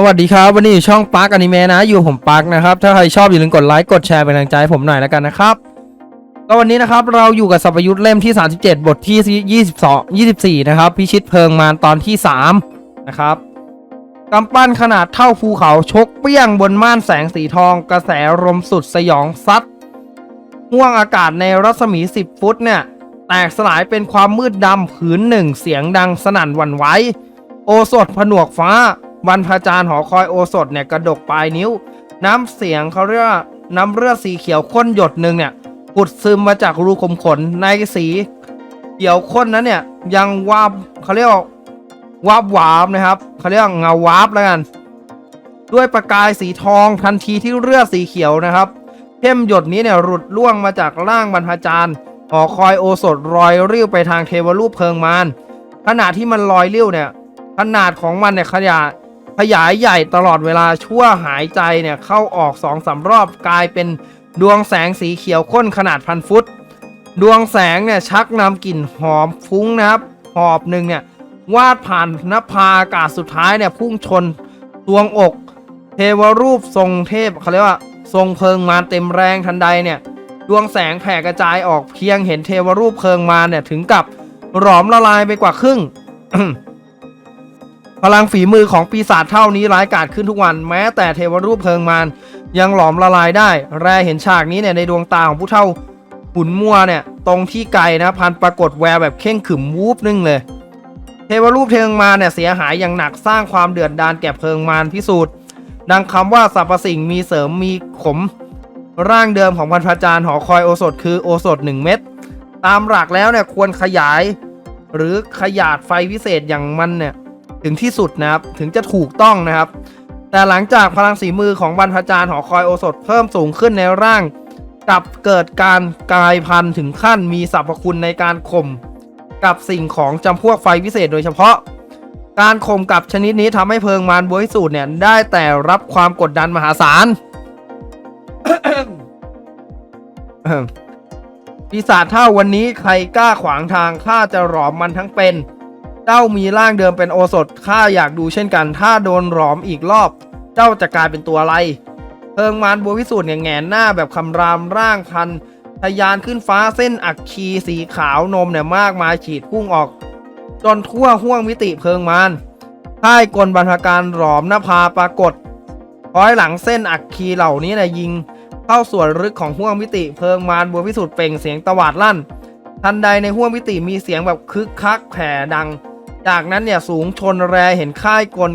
สวัสดีครับ วันนี้อยู่ช่องปาร์กอนิเมะนะ อยู่ผมปาร์กนะครับ ถ้าใครชอบอย่าลืมกดไลค์กดแชร์เป็นกำลังใจให้ผมหน่อยแล้วกันนะครับก็วันนี้นะครับเราอยู่กับสัพยุทธ์เล่มที่ 37 บทที่ 22 24 นะครับ พิชิตเพลิงมารตอนที่ 3 นะครับกำปั้นขนาดเท่าภูเขาชกเปี้ยงบนม่านแสงสีทอง กระแสลมสุดสยองซัดห่วงอากาศในรัศมี 10 ฟุตเนี่ย แตกสลายเป็นความมืดดำผืนหนึ่งเสียงดังสนั่นหวั่นไหวโอสถผนวกฟ้า วันพระจารย์หอคอยโอสถเนี่ยกระดกปลายนิ้ว น้ำเสียงเขาเรียกว่าน้ำเลือดสีเขียวข้นหยดหนึ่งเนี่ยปุดซึมมาจากรูขุมขนในสีเขียวข้นนั้นเนี่ยยังวาบเขาเรียกว่าวาบวาบนะครับเขาเรียกเงาวาบแล้วกัน ด้วยประกายสีทองทันทีที่เลือดสีเขียวนะครับเข้มหยดนี้เนี่ยหลุดล่วงมาจากร่างบรรพจารย์หอคอยโอสถรอยริ้วไปทางเทวรูปเพลิงมารขณะที่มันลอยริ้วเนี่ยขนาดของมันเนี่ยขยาย ขยายใหญ่ตลอดเวลาชั่วหายใจเนี่ยเข้าออกสองสามรอบกลายเป็นดวงแสงสีเขียวข้นขนาดพันฟุต ดวงแสงเนี่ยชักนำกลิ่นหอมฟุ้งนะครับ หอบหนึ่งเนี่ยวาดผ่านนภาอากาศสุดท้ายเนี่ยพุ่งชนดวงอก เทวรูปทรงเทพเขาเรียกว่าทรงเพลิงมารเต็มแรงทันใดเนี่ยดวงแสงแผ่กระจายออกเพียงเห็นเทวรูปเพลิงมารเนี่ยถึงกับหลอมละลายไปกว่าครึ่ง พลังฝีมือของปีศาจเท่านี้ร้ายกาจขึ้นทุกวัน แม้แต่เทวรูปเพลิงมารยังหลอมละลายได้ แรเห็นฉากนี้เนี่ยในดวงตาของผู้เท่าขุนมัวเนี่ยตรงที่ไกลนะพันปรากฏแววแบบเข่งขึมวูบนึงเลย เทวรูปเพลิงมารเนี่ยเสียหายอย่างหนักสร้างความเดือดดาลแก่เพลิงมารพิสูจน์ดังคำว่าสรรพสิ่งมีเสริมมีขม ร่างเดิมของพันพระจารย์หอคอยโอสถคือโอสถ 1 เม็ดตามหลักแล้วเนี่ยควรขยาย หรือขยาดไฟวิเศษอย่างมันเนี่ย ถึงที่สุดนะครับ ถึงจะถูกต้องนะครับ แต่หลังจากพลังสีมือของบรรพจารย์หอคอยโอสถเพิ่มสูงขึ้นในร่างกลับเกิดการกลายพันธุ์ถึงขั้นมีสรรพคุณในการข่มกับสิ่งของจำพวกไฟวิเศษโดยเฉพาะ การข่มกับชนิดนี้ทำให้เพลิงมารบวยสูตรเนี่ย ได้แต่รับความกดดันมหาศาลปีศาจเท่าวันนี้ใครกล้าขวางทางข้าจะหลอมมันทั้งเป็น เจ้ามีร่างเดิมเป็นโอสถข้าอยากดูเช่นกัน ถ้าโดนหลอมอีกรอบ เจ้าจะกลายเป็นตัวอะไรเพิงมารบัวพิสูจน์เนี่ยแงนหน้าแบบคำรามร่างพันทะยานขึ้นฟ้าเส้นอักคีสีขาวนมเนี่ยมากมายฉีดพุ่งออก จนทั่วห้วงมิติเพิงมารค่ายกลบรรพการหลอมนภาปรากฏคอยหลังเส้นอักคีเหล่านี้เนี่ยยิง เข้าส่วนลึกของห้วงมิติเพิงมารบัวพิสุทธิ์เป่งเสียงตวาดลั่น ทันใดในห้วงมิติมีเสียงแบบคึกคักแผ่ดัง จากนั้นเนี่ยสูงชนแรเห็นค่ายกล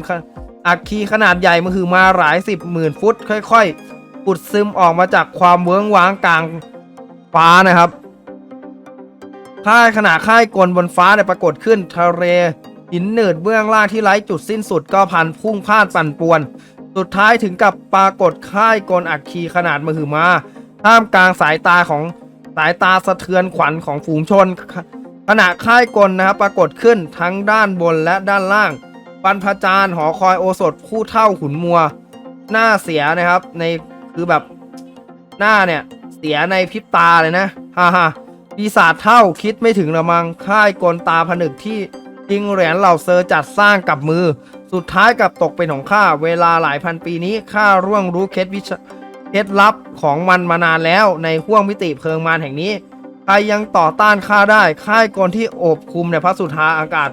อักคีขนาดใหญ่มาคือมาหลายสิบหมื่นฟุต ค่อยๆปุดซึมออกมาจากความเวิ้งว้างกลางฟ้านะครับ ค่ายขนาดค่ายกลบนฟ้าเนี่ยปรากฏขึ้นทะเลหินหนืดเบื้องล่างที่ไร้จุดสิ้นสุดก็พันพุ่งพลาดปั่นป่วน สุดท้ายถึงกับปรากฏค่ายกลอักคีขนาดมหึมาท่ามกลางสายตาของสายตาสะเทือนขวัญของฝูงชน ขณะค่ายกลนะครับปรากฏขึ้นทั้งด้านบนและด้านล่างบรรพจารย์หอคอยโอสถผู้เท่าขุนมัว หน้าเสียนะครับ ในคือแบบหน้าเนี่ย เสียในพริบตาเลยนะฮ่าฮ่าปีศาจเท่าคิดไม่ถึงละมังค่ายกลตาผนึกที่ยิงเหรียญเหล่าเซอร์จัดสร้างกับมือ สุดท้ายกับตกเป็นของข้าเวลาหลายพันปีนี้ข้าร่วงรู้เคล็ดวิชเคล็ดลับของมันมานานแล้วในห้วงมิติเพลิงมารแห่งนี้ ใครยังต่อต้านข้าได้ค่ายกลที่โอบคุมในพระสุธาอากาศ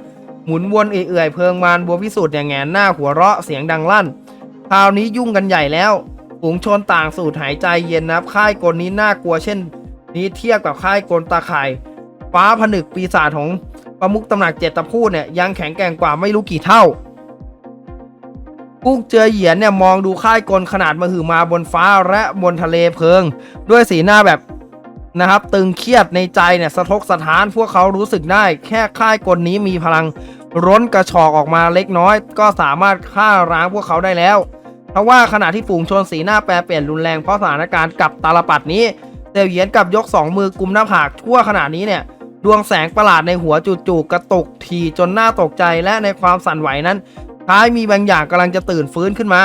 หมุนวนเอื่อยๆเพลิงมารบัวพิสุทธิ์อย่างแงนหน้าหัวเราะเสียงดังลั่น คราวนี้ยุ่งกันใหญ่แล้วฝูงชนต่างสูดหายใจเย็นนะครับค่ายกลนี้น่ากลัวเช่น นี้เทียบกับค่ายกลตาข่าย ฟ้าผนึกปีศาจของประมุกตำหนักเจตพูดเนี่ยยังแข็งแกร่งกว่าไม่รู้กี่เท่ากุ๊กเจอเหยียนเนี่ยมองดูค่ายกลขนาดมหึมาบนฟ้าและบนทะเลเพลิง ด้วยสีหน้าแบบ นะครับตึงเครียดในใจเนี่ยสะทกสะท้านพวกเขารู้สึกได้ แค่ค่ายกลนี้มีพลังร้นกระชอกออกมาเล็กน้อย ก็สามารถฆ่าร้างพวกเขาได้แล้วเพราะว่าขณะที่ฝูงชนสีหน้าแปรเปลี่ยนรุนแรงเพราะสถานการณ์กับตาลปัดนี้เซลเหยียนกับยกสองมือกุมหน้าผากทั่วขนาดนี้เนี่ยดวงแสงประหลาดในหัวจู่ๆกระตุกทีจนหน้าตกใจและในความสั่นไหวนั้นคล้ายมีบางอย่างกำลังจะตื่นฟื้นขึ้นมา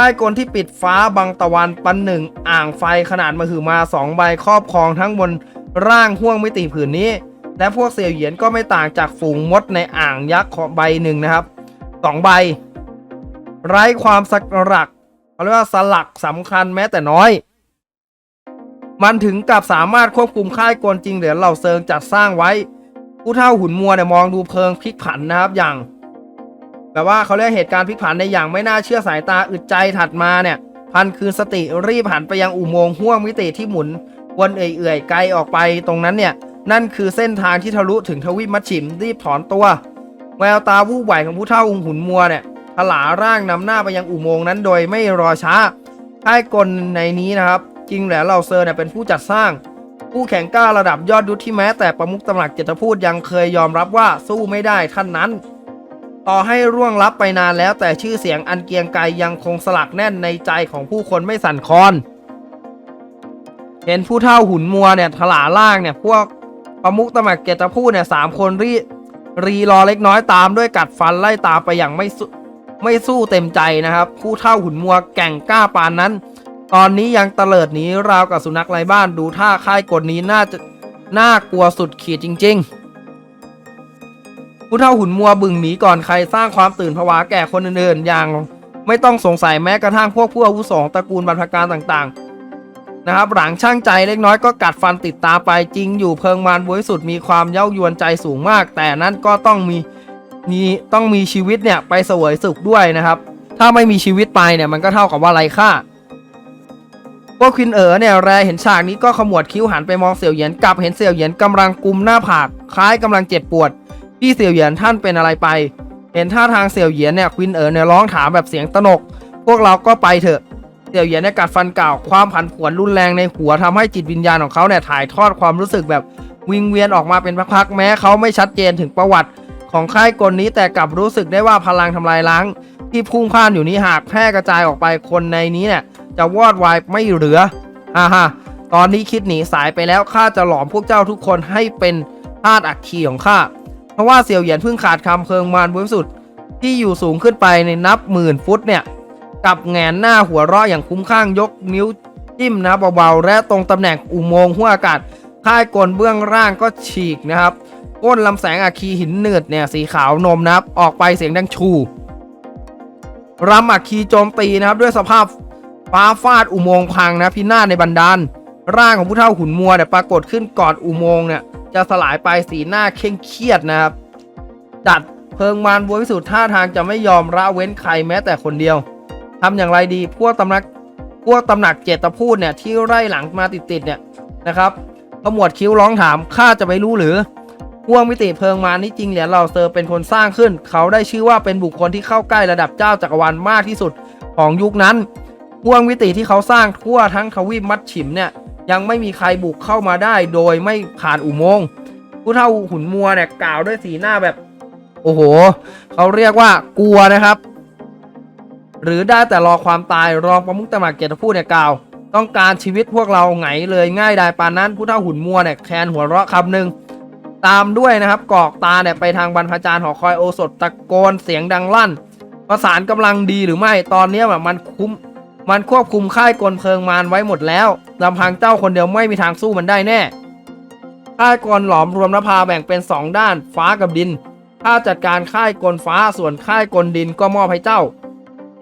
ค่ายกลที่ปิดฟ้าบังตะวันปันหนึ่งอ่างไฟขนาดมหึมาสองใบครอบครองทั้งบนร่างห้วงมิติผืนนี้ และพวกเสี่ยวเหยียนก็ไม่ต่างจากฝูงมดในอ่างยักษ์ของใบหนึ่งนะครับสองใบ ไร้ความสักหลักเขาเรียกว่าสลักสำคัญแม้แต่น้อย มันถึงกับสามารถควบคุมค่ายกลจริงเหรียญเหล่าเซิงจัดสร้างไว้ ผู้เท่าหุ่นมัวเนี่ยมองดูเพลิงพลิกผันนะครับอย่าง แบบว่าเขาเรียกเหตุการณ์พลิกผันในอย่างไม่น่าเชื่อสายตาอึดใจถัดมาเนี่ย พันคืนสติรีบหันไปยังอุโมงค์ห้วงมิติที่หมุนวนเอื่อยๆไกลออกไปตรงนั้นเนี่ย นั่นคือเส้นทางที่ทะลุถึงทวีปมัชชิมรีบถอนตัว แววตาวูบไหวของผู้เท่าองหุนมัวเนี่ยถลาร่างนำหน้าไปยังอุโมงค์นั้นโดยไม่รอช้าค่ายกลในนี้นะครับจริงแหละเราเซอร์เนี่ยเป็นผู้จัดสร้าง ผู้แข่งกล้าระดับยอดยุทธที่แม้แต่ประมุขตำหนักเจตพูดยังเคยยอมรับว่าสู้ไม่ได้ท่านนั้น ต่อให้ร่วงลับไปนานแล้วแต่ชื่อเสียงอันเกียงไกรยังคงสลักแน่นในใจของผู้คนไม่สั่นคลอน เห็นผู้เท่าหุ่นมัวเนี่ยถลาล่างเนี่ยพวกประมุขตำหนักเจตพูดเนี่ยสามคนรีรีรอเล็กน้อยตามด้วยกัดฟันไล่ตามไปอย่างไม่สู้ไม่สู้เต็มใจนะครับ ผู้เท่าหุ่นมัวแก่งกล้าปานนั้น ตอนนี้ยังเตลิดหนีราวกับสุนัขไร้บ้านดูท่าค่ายกฎนี้น่าจะน่ากลัวสุดขีดจริง ๆ ผู้เท่าหุ่นมัวบึงหนีก่อนใครสร้างความตื่นผวาแก่คนอื่นๆ อย่างไม่ต้องสงสัยแม้กระทั่งพวกผู้อาวุโสของตระกูลบรรพการต่างๆ นะครับ หลังช่างใจเล็กน้อยก็กัดฟันติดตาไปจริงอยู่เพิงมารบริสุทธิ์มีความเย้ายวนใจสูงมาก แต่นั้นก็ต้องมีมีต้องมีชีวิตเนี่ยไปเสวยสุขด้วยนะครับ ถ้าไม่มีชีวิตไปเนี่ยมันก็เท่ากับว่าไร้ค่าพวกควินเอ๋อเนี่ยแรเห็นฉากนี้ก็ขมวดคิ้วหันไปมองเสี่ยวเหยียนกลับเห็นเสี่ยวเหยียนกำลังกุมหน้าผาก คล้ายกำลังเจ็บปวด พี่เสี่ยวเหยียนท่านเป็นอะไรไป เห็นท่าทางเสี่ยวเหยียนเนี่ยควินเอ๋อเนี่ยร้องถามแบบเสียงตนก พวกเราก็ไปเถอะเสี่ยวเหยียนเนี่ยกัดฟันกล่าวความผันผวนรุนแรงในหัวทำให้จิตวิญญาณของเขาเนี่ยถ่ายทอดความรู้สึกแบบวิงเวียนออกมาเป็นพักๆแม้เขาไม่ชัดเจนถึงประวัติของค่ายกลนี้แต่กลับรู้สึกได้ว่าพลังทำลายล้าง ที่พุ่งพ่านอยู่นี้หากแพร่กระจายออกไปคนในนี้เนี่ยจะวอดวายไม่เหลือฮ่าฮ่าตอนนี้คิดหนีสายไปแล้วข้าจะหลอมพวกเจ้าทุกคนให้เป็นทาสอักคีของข้า เพราะว่าเสี่ยวเหยียนเพิ่งขาดคำเพิงมารบริสุทธิ์ที่อยู่สูงขึ้นไปในนับหมื่นฟุตเนี่ยกับแงนหน้าหัวเราะอย่างคุ้มข้างยกนิ้วจิ้มนะเบาๆและตรงตำแหน่งอุโมงค์หัวอากาศค่ายกลเบื้องล่างก็ฉีกนะครับก้นลำแสงอาคีหินเนืดเนี่ยสีขาวนมนะครับออกไปเสียงดังชูรำอัคคีโจมตีนะครับ ด้วยสภาพฟ้าฟาดอุโมงค์พังนะพินาศในบันดาลร่างของผู้เฒ่าขุนมัวเนี่ยปรากฏขึ้นก่อนอุโมงค์เนี่ย จะสลายไปสีหน้าเคร่งเครียดนะครับจัดเพิงมารบวยพิสุทธิ์ท่าทางจะไม่ยอมละเว้นใครแม้แต่คนเดียวทำอย่างไรดีพวกตำหนักพวกตำหนักเจตพูดเนี่ยที่ไล่หลังมาติดๆเนี่ยนะครับขมวดคิ้วร้องถามข้าจะไม่รู้หรือพวกมิติเพิงมานี่จริงเหรียญเราเซอร์เป็นคนสร้างขึ้น เขาได้ชื่อว่าเป็นบุคคลที่เข้าใกล้ระดับเจ้าจักรวาลมากที่สุดของยุคนั้นห่วงวิติที่เขาสร้างทั่วทั้งทวีปมัดฉิมเนี่ย ยังไม่มีใครบุกเข้ามาได้โดยไม่ผ่านอุโมงค์ผู้เท่าหุ่นมัวเนี่ยกล่าวด้วยสีหน้าแบบ โอ้โห เขาเรียกว่ากลัวนะครับ หรือได้แต่รอความตายรองประมุขตำหนักเกียรติพูดเนี่ยกล่าว ต้องการชีวิตพวกเราไงเลยง่ายดายปานนั้นผู้เท่าหุ่นมัวเนี่ยแคนหัวเราะคำหนึ่งตามด้วยนะครับกอกตาเนี่ยไปทางบรรพจารย์หอคอยโอสถตะโกนเสียงดังลั่น ประสานกำลังดีหรือไม่ตอนนี้แบบมันคุ้มมันควบคุมค่ายกลเพลิงมารไว้หมดแล้ว ลำพังเจ้าคนเดียวไม่มีทางสู้มันได้แน่ค่ายกลหลอมรวมนภาแบ่งเป็น2ด้านฟ้ากับดินถ้าจัดการค่ายกลฟ้าส่วนค่ายกลดินก็มอบให้เจ้า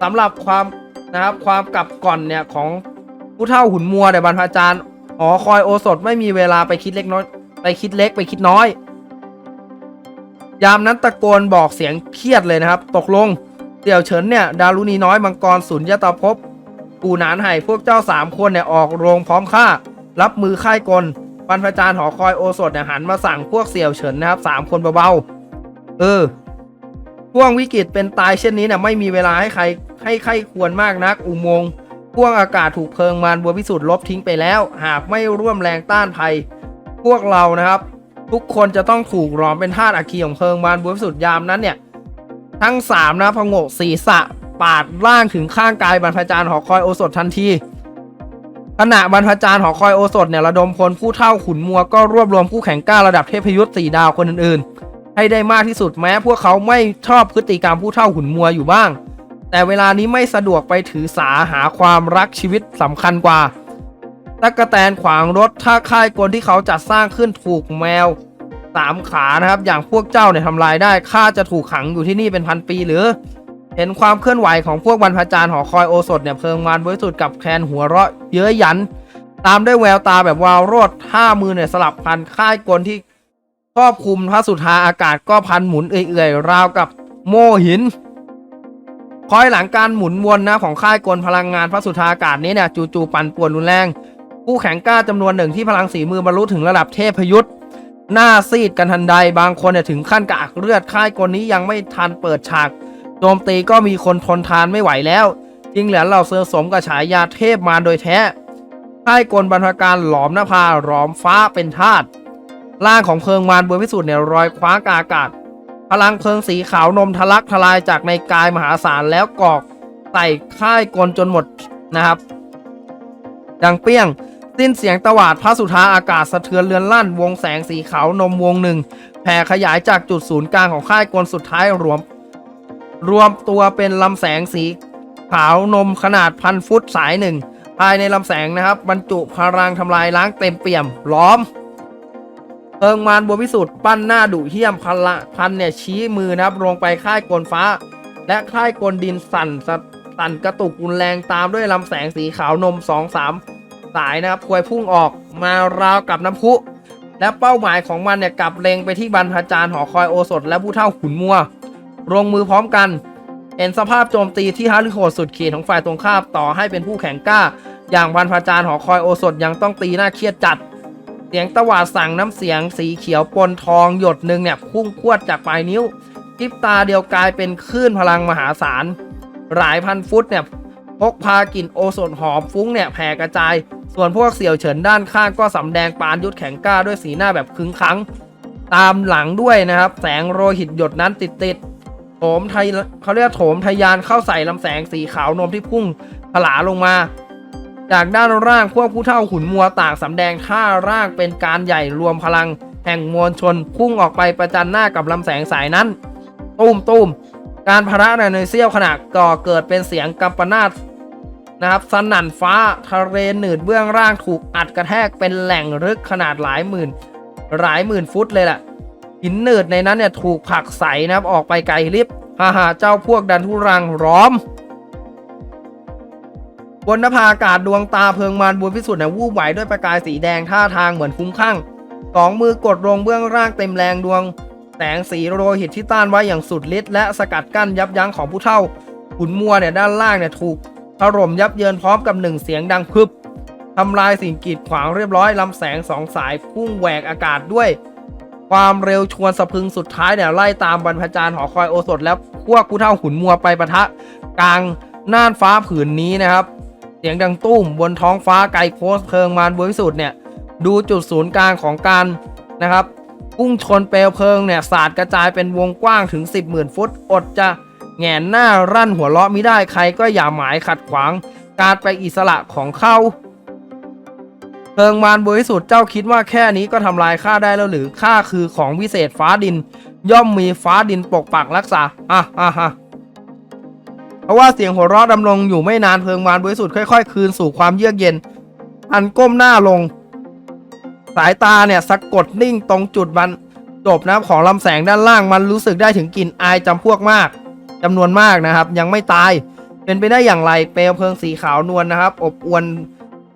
สำหรับความนะครับความกลับก่อนเนี่ยของผู้เท่าหุ่นมัวแต่บรรพจารย์หอคอยโอสถไม่มีเวลาไปคิดเล็กน้อย ไปคิดเล็กไปคิดน้อย ยามนั้นตะโกนบอกเสียงเครียดเลยนะครับ ตกลงเสี่ยวเฉินเนี่ย ดารุณีน้อยมังกรสุญญตาภพ ปูหนานไห่พวกเจ้าสามคนเนี่ยออกโรงพร้อมฆ่า รับมือค่ายกลบรรพจารย์หอคอยโอสถเนี่ยหันมาสั่งพวกเสี่ยวเฉินนะครับสามคนเบาๆเออพ่วงวิกฤตเป็นตายเช่นนี้เนี่ยไม่มีเวลาให้ใครให้ใครควรมากนัก อุโมงค์พ่วงอากาศถูกเพลิงมารบัวพิสุทธิ์ลบทิ้งไปแล้ว หากไม่ร่วมแรงต้านภัย พวกเรานะครับ ทุกคนจะต้องถูกหลอมเป็นทาสอาคีของเพลิงมารบัวพิสุทธิ์ยามนั้นเนี่ย ทั้งสามนะพงกศีรษะ ปาดร่างถึงข้างกายบรรพจารย์หอคอยโอสถทันทีขณะบรรพจารย์หอคอยโอสถเนี่ยระดมพลผู้เท่าขุนมัวก็รวบรวมผู้แข่งกล้าระดับเทพยุทธ์สี่ดาวคนอื่นๆ ให้ได้มากที่สุดแม้พวกเขาไม่ชอบพฤติกรรมผู้เท่าขุนมัวอยู่บ้าง แต่เวลานี้ไม่สะดวกไปถือสาหาความรักชีวิตสำคัญกว่าตะกะแตนขวางรถถ้าค่ายกลที่เขาจัดสร้างขึ้นถูกแมวสามขานะครับ อย่างพวกเจ้าเนี่ยทำลายได้ข้าจะถูกขังอยู่ที่นี่เป็นพันปีหรือ เห็นความเคลื่อนไหวของพวกบรรพจารย์หอคอยโอสถเนี่ยเพลิงมารบริสุทธิ์กับแคนหัวเราะเย้ยหยัน ตามด้วยแววตาแบบวาวโรดท่ามือเนี่ยสลับพันค่ายกลที่ครอบคลุมพระสุธาอากาศก็พันหมุนเอื่อยๆราวกับโม่หินคอยหลังการหมุนวนนะของค่ายกลพลังงานพระสุธาอากาศนี้เนี่ยจู่ๆปั่นป่วนรุนแรง ผู้แข่งกล้าจำนวนหนึ่งที่พลังสีมือบรรลุถึงระดับเทพยุทธ์หน้าซีดกันทันใดบางคนเนี่ยถึงขั้นกระอักเลือดค่ายกลนี้ยังไม่ทันเปิดฉาก โจมตีก็มีคนทนทานไม่ไหวแล้วจริงเหลือเราเสือสมกับฉายาเทพมาโดยแท้ค่ายกลบรรพการหลอมนภาหลอมฟ้าเป็นธาตุร่างของเพลิงมารบนพิสูจน์เนี่ยรอยคว้ากาอากาศ พลังเพลิงสีขาวนมทะลักทลายจากในกายมหาศาลแล้วกอกใส่ค่ายกลจนหมดนะครับ ดังเปี้ยงสิ้นเสียงตวาดพระสุธาอากาศสะเทือนเรือนลั่น วงแสงสีขาวนมวงหนึ่งแผ่ขยายจากจุดศูนย์กลางของค่ายกลสุดท้ายรวม รวมตัวเป็นลำแสงสีขาวนมขนาดพันฟุตสายหนึ่งภายในลำแสงนะครับ บรรจุพลังทำลายล้างเต็มเปี่ยมล้อมเพิงมารบัวพิสุทธ์ปั้นหน้าดุเหี้ยมพันละพันเนี่ยชี้มือนะครับ ลงไปค่ายกลฟ้า และค่ายกลดินสั่นสั่นกระตุกรุนแรงตามด้วยลำแสงสีขาวนมสองสามสายนะครับพวยพุ่งออกมาราวกับน้ำพุและเป้าหมายของมันเนี่ยกลับเล็งไปที่บรรพจารย์หอคอยโอสถ และผู้เท่าขุนมัว ลงมือพร้อมกัน เห็นสภาพโจมตีที่ฮาริโหดสุดขีดของฝ่ายตรงข้ามต่อให้เป็นผู้แข่งกล้า อย่างบรรพจารย์หอคอยโอสถยังต้องตีหน้าเครียดจัด เสียงตะวาดสั่งน้ำเสียงสีเขียวปนทองหยดหนึ่งเนี่ยพุ่งพวดจากปลายนิ้วพริบตาเดียวกลายเป็นคลื่นพลังมหาศาลหลายพันฟุตเนี่ยพกพากลิ่นโอโซนหอมฟุ้งเนี่ยแผ่กระจาย ส่วนพวกเสี่ยวเฉินด้านข้างก็สำแดงปานยุทธแข็งกล้าด้วยสีหน้าแบบคึงคัง ตามหลังด้วยนะครับ แสงโรหิตหยดนั้นติดติด โถมไทยเขาเรียกโถมทะยานเข้าใส่ลำแสงสีขาวนมที่พุ่งผลาลงมา จากด้านร่างพวกผู้เท่าขุนมัวต่างสำแดงท่าร่างเป็นการใหญ่รวมพลัง แห่งมวลชนพุ่งออกไปประจันหน้ากับลำแสงสายนั้นตูมตูมการพระในเสี้ยวขณะก่อเกิดเป็นเสียงกัมปนาตนะครับสนั่นฟ้าทะเลหนืดเบื้องล่างถูกอัดกระแทกเป็นแหล่งลึกขนาดหลายหมื่น หลายหมื่นฟุตเลยแหละ หินหนืดในนั้นเนี่ยถูกผลักใสนะครับออกไปไกลลิบฮ่าฮ่าเจ้าพวกดันทุรังร้อมบนนภาอากาศดวงตาเพิงมารบุญพิสุทธิ์เนี่ยวูบไหวด้วยประกายสีแดงท่าทางเหมือนคุ้มข้างสองมือกดลงเบื้องล่างเต็มแรงดวง แสงสีโรหิตที่ต้านไว้อย่างสุดฤทธิ์และสกัดกั้นยับยั้งของผู้เท่าขุนมัวเนี่ยด้านล่างเนี่ยถูกถล่มยับเยินพร้อมกับหนึ่งเสียงดังพึบทำลายสิ่งกีดขวางเรียบร้อยลำแสงสองสายพุ่งแหวกอากาศด้วย ความเร็วชวนสะพึงสุดท้ายเนี่ยไล่ตามบรรพจารย์หอคอยโอสถ แล้วพวกผู้เท่าขุนมัวไปปะทะกลางน่านฟ้าผืนนี้นะครับ เสียงดังตุ้มบนท้องฟ้าไกลโพสเพลิงมารบริสุทธิ์เนี่ยดูจุดศูนย์กลางของการนะครับพุ่งชนเปลวเพลิงเนี่ยสาดกระจายเป็นวงกว้างถึง 10 0,000 ฟุต อดจะแหงนหน้ารั่นหัวเราะไม่ได้ใครก็อย่าหมายขัดขวาง การไปอิสระของเขา เพิงมารบริสุทธิ์เจ้าคิดว่าแค่นี้ก็ทำลายข้าได้แล้วหรือข้าคือของวิเศษฟ้าดิน ย่อมมีฟ้าดินปกปักรักษาอะอะฮะเพราะว่าเสียงหัวเราะดำรงอยู่ไม่นานเพลิงมารบริสุทธิ์ค่อยๆ คืนสู่ความเยือกเย็น อันก้มหน้าลง สายตาเนี่ยสะกดนิ่งตรงจุดมันจบนะของลำแสงด้านล่างมันรู้สึกได้ถึงกลิ่นอายจำพวกมากจำนวนมากนะครับ ยังไม่ตาย เป็นไปได้อย่างไรเปลวเพลิงสีขาวนวลนะครับ อบอวน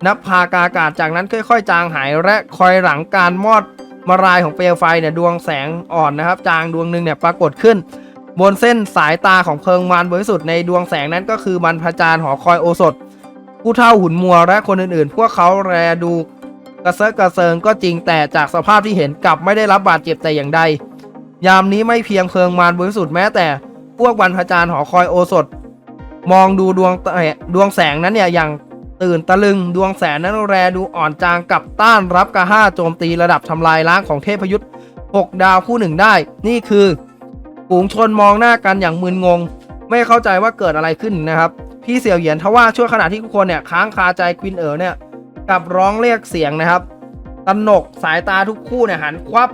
นับพากาอากาศจากนั้นค่อยๆ จางหายและคอยหลังการมอดมารายของเปลวไฟเนี่ยดวงแสงอ่อนนะครับ จางดวงหนึ่งเนี่ยปรากฏขึ้น บนเส้นสายตาของเพลิงมารบริสุทธิ์ในดวงแสงนั้นก็คือบรรพจารย์หอคอยโอสถ ผู้เท่าหุ่นมัวและคนอื่นๆ พวกเขาแลดูกระเซาะกระเซิงก็จริงแต่จากสภาพที่เห็นกลับไม่ได้รับบาดเจ็บแต่อย่างใด ยามนี้ไม่เพียงเพลิงมารบริสุทธิ์แม้แต่ พวกบรรพจารย์หอคอยโอสถ มองดูดวงดวงแสงนั้นเนี่ยอย่าง ตื่นตะลึงดวงแสงนั้นแลดูอ่อนจางกับต้านรับกระห้าโจมตีระดับทำลายล้างของเทพยุทธ์หกดาวผู้หนึ่งได้ นี่คือฝูงชนมองหน้ากันอย่างมึนงง ไม่เข้าใจว่าเกิดอะไรขึ้นนะครับ พี่เสี่ยวเหยียนทว่าช่วงขณะที่ทุกคนเนี่ยค้างคาใจควินเอ๋อเนี่ยกับร้องเรียกเสียงนะครับตนกสายตาทุกคู่เนี่ยหันควับ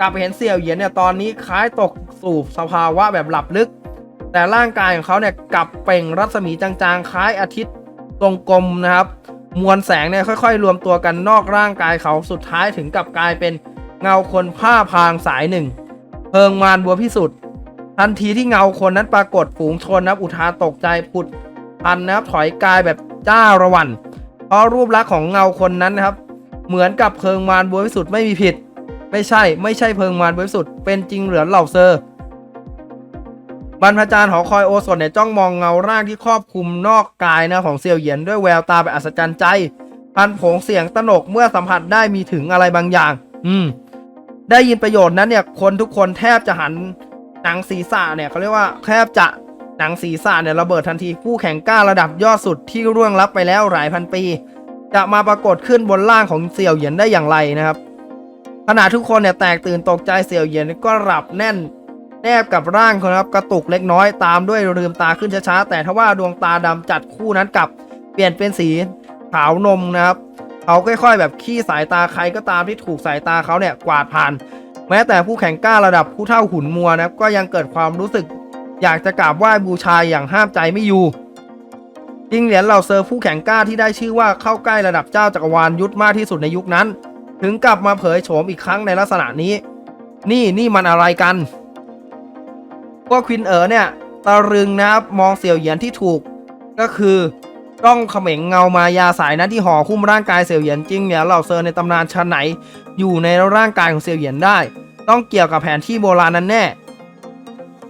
กลับไปเห็นเสี่ยวเหยียนเนี่ยตอนนี้คล้ายตกสู่สภาวะแบบหลับลึก แต่ร่างกายของเขาเนี่ยกลับเป่งรัศมีจางๆ คล้ายอาทิตย์ ทรงกลมนะครับ มวลแสงเนี่ยค่อย ๆ รวมตัวกันนอกร่างกายเขาสุดท้ายถึงกับกลายเป็นเงาคนผ้าพางสายหนึ่งเพิงมารบัวพิสุทธิ์ทันทีที่เงาคนนั้นปรากฏฝูงชนนะครับอุทาตกใจผุดพันนะครับถอยกายแบบจ้าระวัน เพราะรูปลักษณ์ของเงาคนนั้นนะครับ เหมือนกับเพิงมารบริสุทธิ์ไม่มีผิด ไม่ใช่ไม่ใช่เพิงมารบริสุทธิ์เป็นจริงเหลือเหล่าเซอร์ บรรพจารย์หอคอยโอสถเนี่ยจ้องมองเงาร่างที่ครอบคลุมนอกกายนะของเซียวเหยียนด้วยแววตาแบบอัศจรรย์ใจพันผงเสียงตนกเมื่อสัมผัสได้มีถึงอะไรบางอย่าง อืม ได้ยินประโยชน์นั้นเนี่ย คนทุกคนแทบจะหันหนังศีรษะเนี่ยเขาเรียกว่าแทบจะหนังศีรษะเนี่ยระเบิดทันทีผู้แข่งกล้าระดับยอดสุดที่ร่วงลับไปแล้วหลายพันปี จะมาปรากฏขึ้นบนล่างของเสี่ยวเหยียนได้อย่างไรนะครับขณะทุกคนเนี่ยแตกตื่นตกใจเสี่ยวเหยียนก็หลับแน่น แนบกับร่างคนครับกระตุกเล็กน้อยตามด้วยลืมตาขึ้นช้าๆแต่ทว่าดวงตาดำจัดคู่นั้นกลับ เปลี่ยนเป็นสีขาวนมนะครับเขาค่อยๆ แบบขี้สายตาใครก็ตามที่ถูกสายตาเขาเนี่ยกวาดผ่าน แม้แต่ผู้แข่งกล้าระดับผู้เท่าหุ่นมัวนะครับก็ยังเกิดความรู้สึก อยากจะกราบไหว้บูชาอย่างห้ามใจไม่อยู่จริงเหรียญเหล่าเซอร์ผู้แข่งกล้าที่ได้ชื่อว่าเข้าใกล้ระดับเจ้าจักรวาลยุทธมากที่สุดในยุคนั้น ถึงกลับมาเผยโฉมอีกครั้งในลักษณะนี้ นี่นี่มันอะไรกัน วกควินเอ๋อเนี่ยตะรึงนะครับมองเสี่ยวเหยียนที่ถูก ก็คือต้องเขม็งเงามายาสายนั้นที่ห่อหุ้มร่างกายเสี่ยวเหยียนจริงเนี่ยเหล่าเซอร์ในตำนานชาไหน อยู่ในร่างกายของเสี่ยวเหยียนได้ ต้องเกี่ยวกับแผนที่โบราณนั้นแน่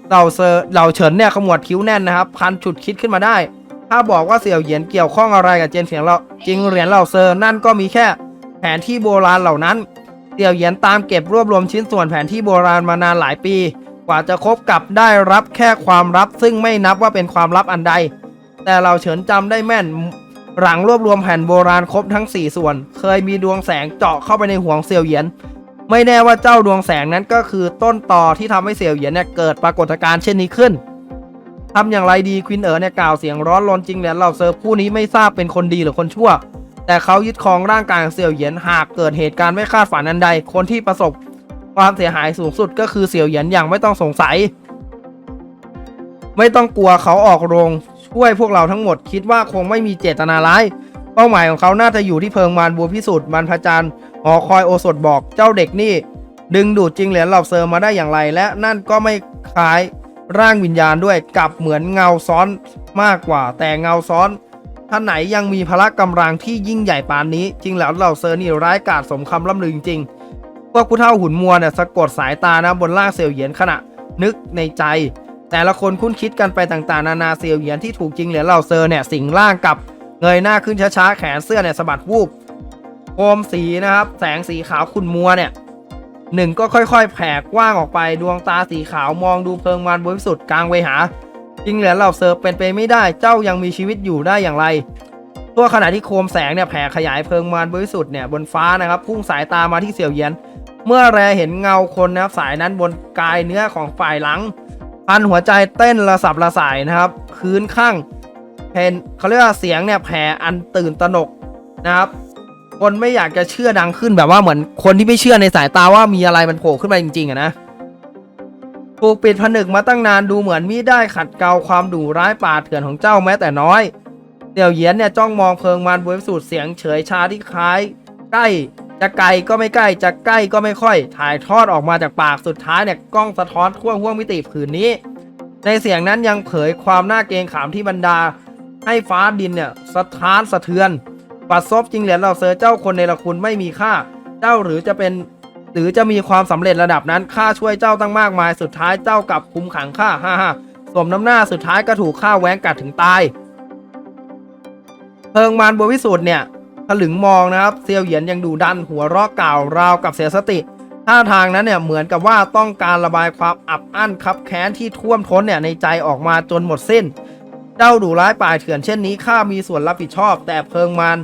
เหล่าเซอร์เหล่าเฉินเนี่ยขมวดคิ้วแน่นนะครับพันฉุดคิดขึ้นมาได้ ถ้าบอกว่าเสี่ยวเหยียนเกี่ยวข้องอะไรกับเจนเสียงเราจริงเหรียญเหล่าเซอร์นั่นก็มีแค่แผนที่โบราณเหล่านั้นเสี่ยวเหยียนตามเก็บรวบรวมชิ้นส่วนแผนที่โบราณมานานหลายปี กว่าจะคบกับได้รับแค่ความลับ ซึ่งไม่นับว่าเป็นความลับอันใด แต่เราเฉินจำได้แม่น หลังรวบรวมแผ่นโบราณครบทั้ง 4 ส่วน เคยมีดวงแสงเจาะเข้าไปในห่วงเซียวเหยียน ไม่แน่ว่าเจ้าดวงแสงนั้นก็คือต้นต่อที่ทำให้เซียวเหยียนเนี่ยเกิดปรากฏการณ์เช่นนี้ขึ้นทำอย่างไรดีควินเอ๋อเนี่ยกล่าวเสียงร้อนรนจริงแหละเราเซอร์ฟผู้นี้ไม่ทราบเป็นคนดีหรือคนชั่ว แต่เขายึดครองร่างกายเซียวเหยียนหากเกิดเหตุการณ์ไม่คาดฝันอันใด คนที่ประสบ ความเสียหายสูงสุดก็คือเสี่ยวเหยียนอย่างไม่ต้องสงสัย ไม่ต้องกลัวเขาออกโรงช่วยพวกเราทั้งหมดคิดว่าคงไม่มีเจตนาร้าย เป้าหมายของเขาน่าจะอยู่ที่เพิงมารบัวพิสูจน์มันพระจันทร์หอคอยโอสถบอกเจ้าเด็กนี่ ดึงดูดจริงเหรียญเหล่าเซอร์มาได้อย่างไร และนั่นก็ไม่คล้ายร่างวิญญาณด้วยกลับเหมือนเงาซ้อนมากกว่า แต่เงาซ้อนท่านไหนยังมีพละกำลังที่ยิ่งใหญ่ปานนี้ จริงแล้วเหล่าเซอร์นี่ร้ายกาจสมคำล่ำลือจริง พวกผู้เฒ่าหุ่นมัวเนี่ยสะกดสายตานะบนล่างเซลเหยียนขณะนึกในใจ แต่ละคนคุ้นคิดกันไปต่างๆ นานาเซลเหยียนที่ถูกจริงเหรียญเหล่าเซอร์เนี่ยสิงร่างกับเงยหน้าขึ้นช้าๆแขนเสื้อเนี่ยสะบัดวูบโคมสีนะครับ แสงสีขาวขุ่นมัวเนี่ยหนึ่งก็ค่อยๆ แผ่กว้างออกไปดวงตาสีขาวมองดูเพลิงมารบริสุทธิ์กลางเวหาจริงเหรียญเหล่าเซอร์เป็นไปไม่ได้เจ้ายังมีชีวิตอยู่ได้อย่างไร ทั่วขณะที่โคมแสงเนี่ยแผ่ขยายเพลิงมารบริสุทธิ์เนี่ยบนฟ้านะครับพุ่งสายตามาที่เสี่ยวเยียน เมื่อแรเห็นเงาคนนะครับสายนั้นบนกายเนื้อของฝ่ายหลังพันหัวใจเต้นระสับระสายนะครับคืนข้างเพนเขาเรียกว่าเสียงเนี่ยแผ่อันตื่นตระหนกนะครับ คนไม่อยากจะเชื่อดังขึ้นแบบว่าเหมือนคนที่ไม่เชื่อในสายตาว่ามีอะไรมันโผล่ขึ้นมาจริงๆอะนะถูกปิดผนึกมาตั้งนานดูเหมือนมิได้ขัดเกลาความดุร้ายป่าเถื่อนของเจ้าแม้แต่น้อย เสี่ยวเหยียนเนี่ยจ้องมองเพลิงมารบริสุทธิ์เสียงเฉยชาที่คล้าย ใกล้จะไกลก็ไม่ใกล้จะใกล้ก็ไม่ค่อย ถ่ายทอดออกมาจากปากสุดท้ายเนี่ยกล้องสะท้อนทั่วห้วงมิติผืนนี้ ในเสียงนั้นยังเผยความน่าเกรงขามที่บรรดา ให้ฟ้าดินเนี่ยสะท้านสะเทือนปัดซบจริงเหรียญเราเซอร์เจ้าคนในละคุณไม่มีค่า เจ้าหรือจะเป็นหรือจะมีความสำเร็จระดับนั้นข้าช่วยเจ้าตั้งมากมายสุดท้ายเจ้ากลับคุมขังข้าฮ่าฮ่าสมน้ำหน้าสุดท้ายก็ถูกข้าแหวงกัดถึงตาย เพิงมารบัววิสุทธ์เนี่ยถลึงมองนะครับเซียวเหยียนยังดูดันหัวเรอกก่าวราวกับเสียสติท่าทางนั้นเนี่ยเหมือนกับว่าต้องการระบายความอับอั้นคับแค้นที่ท่วมท้นเนี่ยในใจออกมาจนหมดสิ้น เจ้าดูร้ายป่ายเถื่อนเช่นนี้ข้ามีส่วนรับผิดชอบ แต่เพิงมาร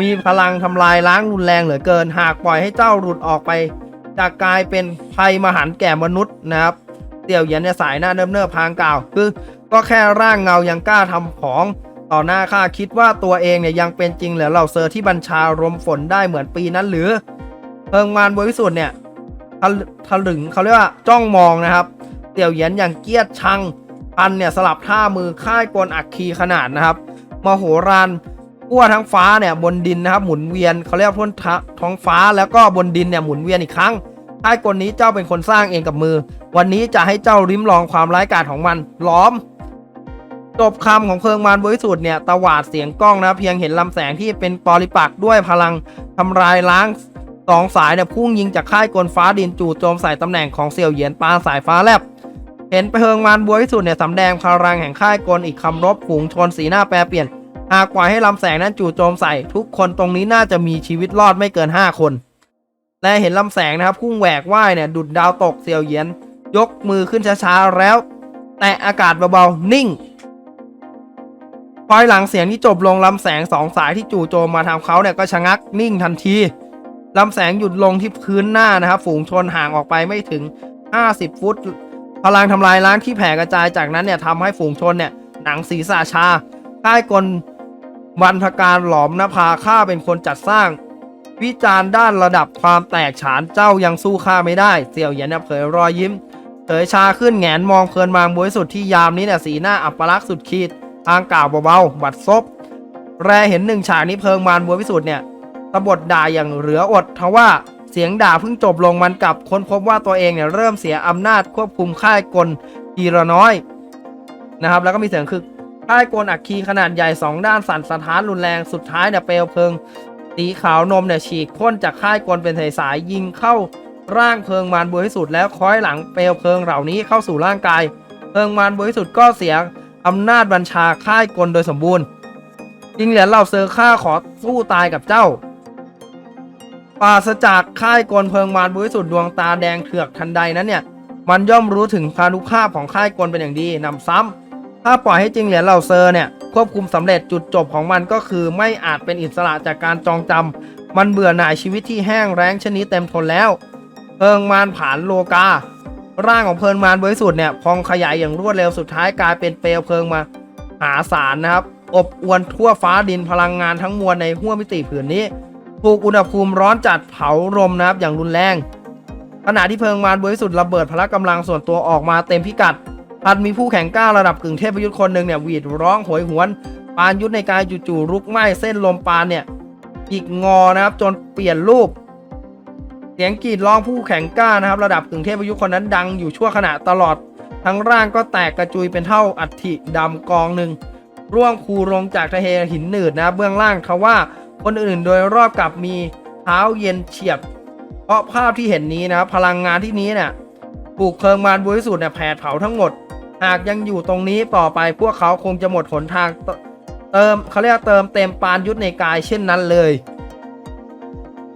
มีพลังทำลายล้างรุนแรงเหลือเกิน หากปล่อยให้เจ้าหลุดออกไปจะกลายเป็นภัยมหันต์แก่มนุษย์นะครับเสี่ยวเหยียนเนี่ยสายหน้าเนิบเนิบๆพางกล่าว คือ ก็แค่ร่างเงายังกล้าทำของ ต่อหน้าข้าคิดว่าตัวเองเนี่ยยังเป็นจริงเหรือเหล่าเซอร์ที่บัญชารมฝนได้เหมือนปีนั้นหรือเพิงมารบริสุทธิ์เนี่ยทะลึงเขาเรียกว่าจ้องมองนะครับเตี่ยวเหยียนอย่างเกียดชังพันเนี่ยสลับท่ามือค่ายกลอักคีขนาดนะครับมโหฬารทั่วทั้งฟ้าเนี่ยบนดินนะครับหมุนเวียนเขาเรียกว่าพ้นท้องฟ้าแล้วก็บนดินเนี่ยหมุนเวียนอีกครั้งค่ายกลนี้เจ้าเป็นคนสร้างเองกับมือ วันนี้จะให้เจ้าริมลองความร้ายกาจของมันล้อม จบคำของเพลิงมารบริสุทธิ์เนี่ยตวาดเสียงกล้องนะเพียงเห็นลำแสงที่เป็นปอลิปักษ์ด้วยพลังทำลายล้างสองสายเนี่ยพุ่งยิงจากค่ายกลฟ้าดินจู่โจมใส่ตำแหน่งของเสี่ยวเหยียนปาสายฟ้าแลบเห็นเพลิงมารบริสุทธิ์เนี่ยสำแดงพลังแห่งค่ายกลอีกคำรบฝูงชนสีหน้าแปรเปลี่ยน หากปล่อยให้ลำแสงนั้นจู่โจมใส่ ทุกคนตรงนี้น่าจะมีชีวิตรอดไม่เกิน 5 คน และเห็นลำแสงนะครับพุ่งแหวกว่ายเนี่ยดุดดาวตกเสี่ยวเหยียน ยกมือขึ้นช้าๆแล้ว แตะอากาศเบาๆนิ่ง พอยหลังเสียงที่จบลงลำแสงสองสายที่จู่โจมมาทางเขาเนี่ยก็ชะงักนิ่งทันทีลำแสงหยุดลงที่พื้นหน้านะครับ ฝูงชนห่างออกไปไม่ถึง 50 ฟุต พลังทำลายล้างที่แผ่กระจายจากนั้นเนี่ยทำให้ฝูงชนเนี่ยหนังศีรษะชาค่ายกลวันทการหลอมนภาข้าเป็นคนจัดสร้าง วิจารณ์ด้านระดับความแตกฉานเจ้ายังสู้ข้าไม่ได้ เสี่ยวเหยียนเนี่ยเผยรอยยิ้มเผยชาขึ้นแงนมองเพลินมางบริสุทธิ์ที่ยามนี้เนี่ยสีหน้าอัปลักษณ์สุดขีด ทางกล่าวเบาๆบัดซบ แรเห็นหนึ่งฉากนี้เพิงมารบัวพิสุทธิ์เนี่ยตบทด่าอย่างเหลืออด ทว่าเสียงด่าเพิ่งจบลงมันกลับค้นพบว่าตัวเองเนี่ยเริ่มเสียอำนาจควบคุมค่ายกลทีละน้อยนะครับ แล้วก็มีเสียงคือค่ายกลอัคคีขนาดใหญ่สองด้านสั่นสะท้านรุนแรงสุดท้ายเนี่ยเปลวเพลิงสีขาวนมเนี่ยฉีกพ่นจากค่ายกลเป็นสายๆยิงเข้าร่างเพลิงมารบริสุทธิ์แล้วคล้อยหลังเปลวเพลิงเหล่านี้เข้าสู่ร่างกาย เพลิงมารบริสุทธิ์ก็เสีย อำนาจบัญชาค่ายกลโดยสมบูรณ์จิงเหรียญเหล่าเซอร์ข้าขอสู้ตายกับเจ้าปราศจากค่ายกลเพลิงมารบริสุทธิ์ดวงตาแดงเถือกทันใดนั้นเนี่ย มันย่อมรู้ถึงพานุภาพของค่ายกลเป็นอย่างดีนำซ้ำถ้าปล่อยให้จิงเหรียญเหล่าเซอร์เนี่ยควบคุมสำเร็จจุดจบของมันก็คือไม่อาจเป็นอิสระจากการจองจำมันเบื่อหน่ายชีวิตที่แห้งแล้งชนิดเต็มทนแล้ว เพลิงมารผ่านโลกา ร่างของเพลิงมารบริสุทธิ์เนี่ยพองขยายอย่างรวดเร็วสุดท้ายกลายเป็นเปลวเพลิงมาหาศาลนะครับ อบอวนทั่วฟ้าดินพลังงานทั้งมวลในห้วงมิติผืนนี้ถูกอุณหภูมิร้อนจัดเผาลมนะครับอย่างรุนแรง ขณะที่เพลิงมารบริสุทธิ์ระเบิดพละกำลังส่วนตัวออกมาเต็มพิกัดพัดมีผู้แข่งก้าระดับกึ่งเทพยุทธ์คนหนึ่งเนี่ยหวีดร้องโหยหวน ปานยุทธในกายจู่ๆลุกไหม้เส้นลมปานเนี่ยอีกงอนะครับจนเปลี่ยนรูป เสียงกรีดร้องผู้แข่งกล้านะครับ ระดับกึ่งเทพยุทธ์คนนั้นดังอยู่ชั่วขณะตลอด ทั้งร่างก็แตกกระจุยเป็นเท่าอัฐิดำกองหนึ่งร่วงคูลงจากทะเลหินหนืดนะเบื้องล่างเขาว่าคนอื่นโดยรอบกลับมีเท้าเย็นเฉียบ เพราะภาพที่เห็นนี้นะพลังงานที่นี้เนี่ยปลูกเพลิงมารบริสุทธิ์เนี่ยแผดเผาทั้งหมด หากยังอยู่ตรงนี้ต่อไปพวกเขาคงจะหมดหนทางเติมเขาเรียกเติมเต็มปานยุทธในกายเช่นนั้นเลย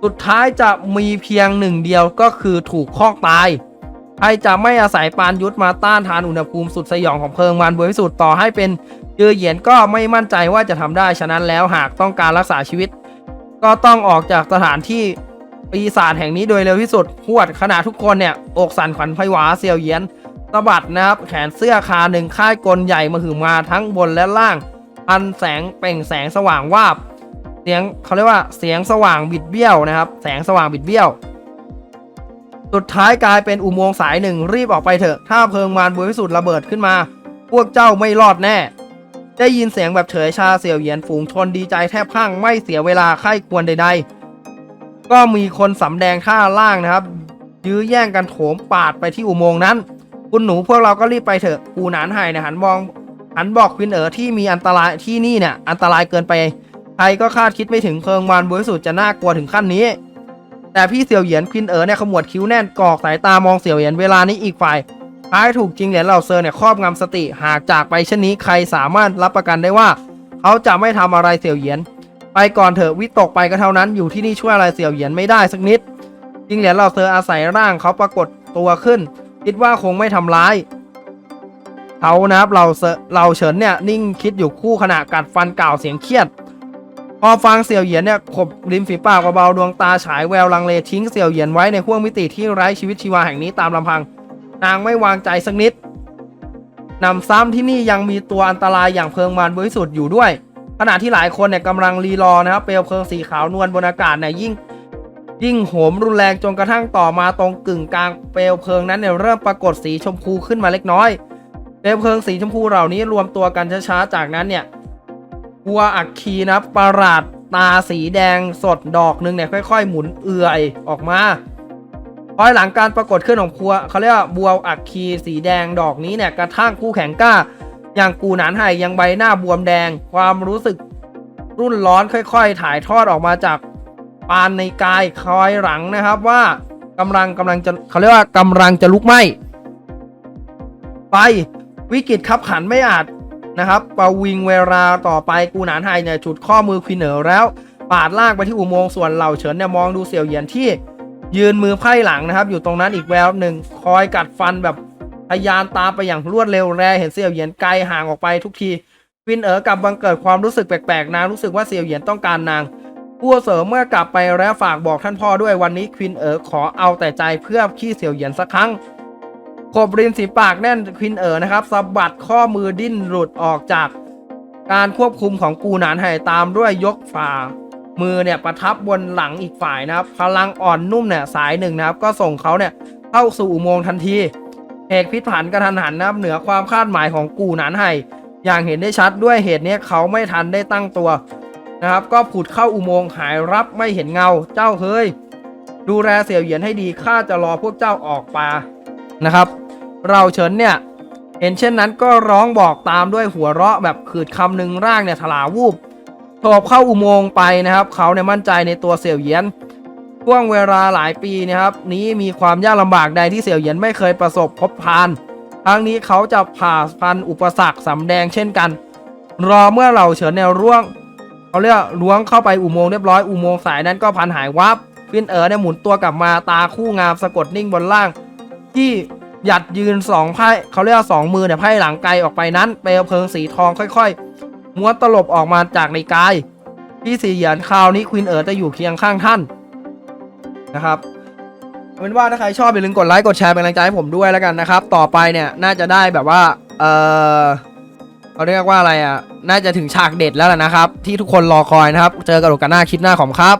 สุดท้ายจะมีเพียงหนึ่งเดียวก็คือถูกคอกตายใครจะไม่อาศัยปานยุทธมาต้านทานอุณหภูมิสุดสยองของเพลิงมารบริสุทธิ์ต่อให้เป็นเยือเหยียนก็ไม่มั่นใจว่าจะทำได้ฉะนั้นแล้วหากต้องการรักษาชีวิต ก็ต้องออกจากสถานที่ปีศาจแห่งนี้โดยเร็วที่สุดพวดขณะทุกคนเนี่ยอกสั่นขวัญไผวาเสียวเยียนสะบัดนะครับแขนเสื้อคาหนึ่งค่ายกลใหญ่มาหือมาทั้งบนและล่างพันแสงเป่งแสงสว่างวาบ เสียงเขาเรียกว่าเสียงสว่างบิดเบี้ยวนะครับ แสงสว่างบิดเบี้ยว สุดท้ายกลายเป็นอุโมงค์สายหนึ่งรีบออกไปเถอะ ถ้าเพลิงมารบริสุทธิ์ระเบิดขึ้นมา พวกเจ้าไม่รอดแน่ ได้ยินเสียงแบบเฉยชาเสี่ยวเหยียนฝูงชนดีใจแทบพังไม่เสียเวลาไข้ควรใด ๆ ก็มีคนสำแดงท่าล่างนะครับ ยื้อแย่งกันโถมปาดไปที่อุโมงค์นั้น คุณหนูพวกเราก็รีบไปเถอะปูหนานไห่นะหันมองหันบอกควินเอ๋อที่มีอันตรายที่นี่เนี่ยอันตรายเกินไป ใครก็คาดคิดไม่ถึงเพิงมารบริสุทธิ์จะน่ากลัวถึงขั้นนี้ แต่พี่เสี่ยวเหยียนควินเอ๋อเนี่ยขมวดคิ้วแน่นกอกสายตามองเสี่ยวเหยียนเวลานี้อีกฝ่ายคล้ายถูกจริงเหรียญเหล่าเซอร์เนี่ยครอบงำสติหากจากไปเช่นนี้ใครสามารถรับประกันได้ว่า เขาจะไม่ทำอะไรเสี่ยวเหยียน ไปก่อนเถอะวิตกไปก็เท่านั้นอยู่ที่นี่ช่วยอะไรเสี่ยวเหยียนไม่ได้สักนิดจริงเหรียญเหล่าเซอร์อาศัยร่างเขาปรากฏตัวขึ้น คิดว่าคงไม่ทำร้ายเขานะครับเราเซอร์เราเฉินเนี่ยนิ่งคิดอยู่คู่ขณะกัดฟันกล่าวเสียงเครียด อฟังเสี่ยวเหยียนเนี่ยขบริมฝีปากเบาๆดวงตาฉายแววลังเลทิ้งเสี่ยวเหยียนไว้ในห้วงมิติที่ไร้ชีวิตชีวาแห่งนี้ตามลำพัง นางไม่วางใจสักนิดนำซ้ำที่นี่ยังมีตัวอันตรายอย่างเพลิงมารบริสุทธิ์อยู่ด้วย ขณะที่หลายคนเนี่ยกำลังรีรอนะครับเปลวเพลิงสีขาวนวลบนอากาศเนี่ยยิ่ง ยิ่งโหมรุนแรงจนกระทั่งต่อมาตรงกึ่งกลางเปลวเพลิงนั้นเนี่ยเริ่มปรากฏสีชมพูขึ้นมาเล็กน้อยเปลวเพลิงสีชมพูเหล่านี้รวมตัวกันช้าๆจากนั้นเนี่ย วัวอักคีนะประหลาดตาสีแดงสดดอกหนึ่งเนี่ยค่อย ๆ หมุนเอื่อยออกมาพอยหลังการปรากฏขึ้นของครัวเขาเรียกว่าบัวอักคีสีแดงดอกนี้เนี่ยกระทั่งคู่แข่งกล้า อย่างกูหนานไห่ยังใบหน้าบวมแดง ความรู้สึกรุ่นร้อนค่อยๆ ถ่ายทอดออกมาจากปานในกายคอยหลังนะครับว่ากำลังกำลังจะเขาเรียกว่ากำลังจะลุกไหม้ไปวิกฤตขับขันไม่อาจ นะครับประวิงเวลาต่อไปกูหนานไห่เนี่ยจุดข้อมือควินเหนอแล้ว ปาดลากไปที่อุโมงค์ส่วนเหล่าเฉินเนี่ยมองดูเสี่ยวเหยียนที่ ยืนมือไพ่หลังนะครับ อยู่ตรงนั้นอีกแวบหนึ่งคอยกัดฟันแบบพยายามตามไปอย่างรวดเร็วแรเห็นเสี่ยวเหยียนไกลห่างออกไปทุกทีควินเอ๋อกลับบังเกิดความรู้สึกแปลกๆนางรู้สึกว่าเสี่ยวเหยียนต้องการนางผู้เสริมเมื่อกลับไปแล้วฝากบอกท่านพ่อด้วยวันนี้ควินเอ๋อขอเอาแต่ใจเพื่อขี้เสี่ยวเหยียนสักครั้ง ขบริมสีปากแน่นควินเอ๋อนะครับสะบัดข้อมือดิ้นหลุดออกจากการควบคุมของกูหนานไห่ตามด้วยยกฝ่า มือเนี่ยประทับบนหลังอีกฝ่ายนะครับ พลังอ่อนนุ่มเนี่ยสายหนึ่งนะครับ ก็ส่งเขาเนี่ยเข้าสู่อุโมงค์ทันทีเหตุพลิกผันกระทันหันนะครับเหนือความคาดหมายของกูหนานไห่อย่างเห็นได้ชัดด้วยเหตุนี้เขาไม่ทันได้ตั้งตัวนะครับ ก็ผุดเข้าอุโมงค์หายรับไม่เห็นเงาเจ้าเฮ้ยดูแลเสี่ยวเหยียนให้ดีข้าจะรอพวกเจ้าออกมา นะครับเราเฉินเนี่ยเห็นเช่นนั้นก็ร้องบอกตามด้วยหัวเราะแบบขืดคำหนึ่งร่างเนี่ยถลาวูบโฉบเข้าอุโมงค์ไปนะครับเขาเนี่ยมั่นใจในตัวเสี่ยวเหยียนช่วงเวลาหลายปีนะครับนี้มีความยากลำบากใดที่เสี่ยวเหยียนไม่เคยประสบพบผ่านครั้งนี้เขาจะผ่าฟันอุปสรรคสำแดงเช่นกัน รอเมื่อเหล่าเฉินแนวร่วงเขาเรียกล้วงเข้าไปอุโมงค์เรียบร้อยอุโมงค์สายนั้นก็พันหายวับฟินเอ๋อเนี่ยหมุนตัวกลับมาตาคู่งามสะกดนิ่งบนล่าง ที่หยัดยืนสองไพ่เขาเรียกว่าสองมือเนี่ยไพ่หลังไกลออกไปนั้นเปลวเพลิงสีทองค่อยๆม้วนตลบออกมาจากในกาย ที่สี่เหยียนคราวนี้ควินเอ๋อจะอยู่เคียงข้างท่านนะครับเอาเป็นว่าถ้าใครชอบอย่าลืมกดไลค์กดแชร์เป็นกำลังใจให้ผมด้วยแล้วกันนะครับ ต่อไปเนี่ยน่าจะได้แบบว่าเออเขาเรียกว่าอะไรอะ น่าจะถึงฉากเด็ดแล้วแหละนะครับ ที่ทุกคนรอคอยนะครับ เจอกันโอกาสหน้าคลิปหน้าของครับ